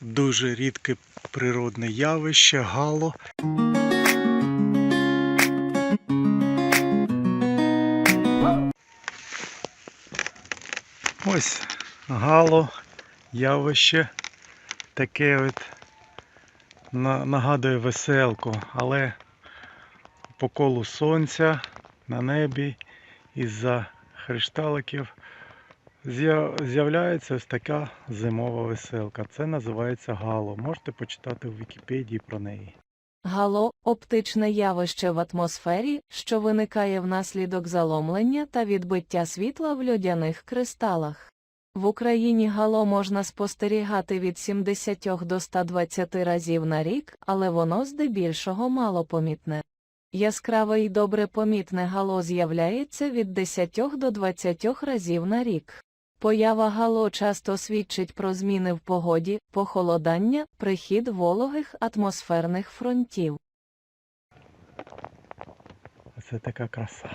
Дуже рідке природне явище, гало. Ось гало, явище таке от нагадує веселку, але по колу сонця на небі із-за кришталиків з'я- з'являється ось така зимова веселка. Це називається гало. Можете почитати в Вікіпедії про неї. Гало оптичне явище в атмосфері, що виникає внаслідок заломлення та відбиття світла в льодяних кристалах. В Україні гало можна спостерігати від 70 до 120 разів на рік, але воно здебільшого малопомітне. Яскраве і добре помітне гало з'являється від 10 до 20 разів на рік. Поява гало часто свідчить про зміни в погоді, похолодання, прихід вологих атмосферних фронтів. Оце така краса.